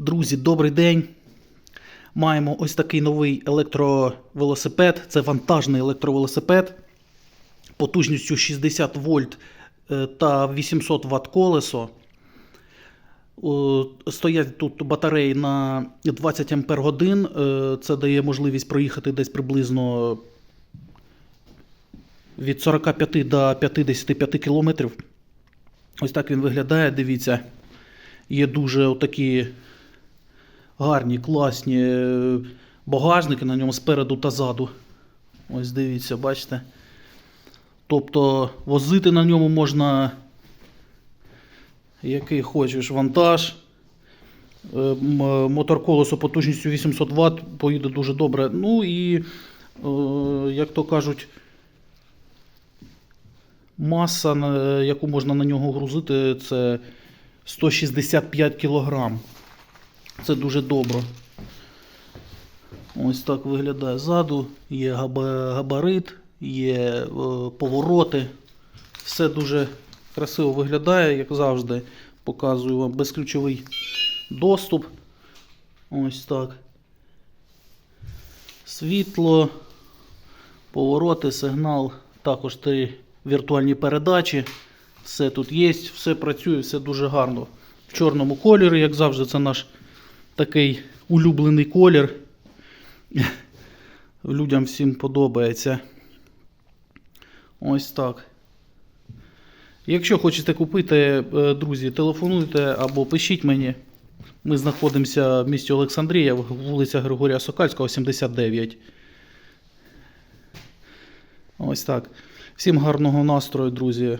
Друзі, добрий день. Маємо ось такий новий електровелосипед. Це вантажний електровелосипед потужністю 60 вольт е, та 800 Вт колесо. Стоять тут батареї на 20 Ампер годин. Е, Це дає можливість проїхати десь приблизно від 45 до 55 кілометрів. Ось так він виглядає, дивіться. Є дуже отакі гарні, класні е, багажники на ньому спереду та ззаду. Ось дивіться, бачите. Тобто возити на ньому можна який хочеш вантаж. Е, Мотор колесо потужністю 800 Вт поїде дуже добре. Ну і, е, як то кажуть, маса, яку можна на нього грузити, це 165 кг. Це дуже добре. Ось так виглядає ззаду. Є габарит, є е, повороти. Все дуже красиво виглядає, як завжди. Показую вам безключовий доступ. Ось так. Світло, повороти, сигнал, також три віртуальні передачі. Все тут є, все працює, все дуже гарно. В чорному кольорі, як завжди, це наш такий улюблений колір. Людям всім подобається. Ось так. Якщо хочете купити, е, друзі, телефонуйте або пишіть мені. Ми знаходимося в місті Олександрія, вулиця Григорія Сокальського, 79. Ось так. Всім гарного настрою, друзі.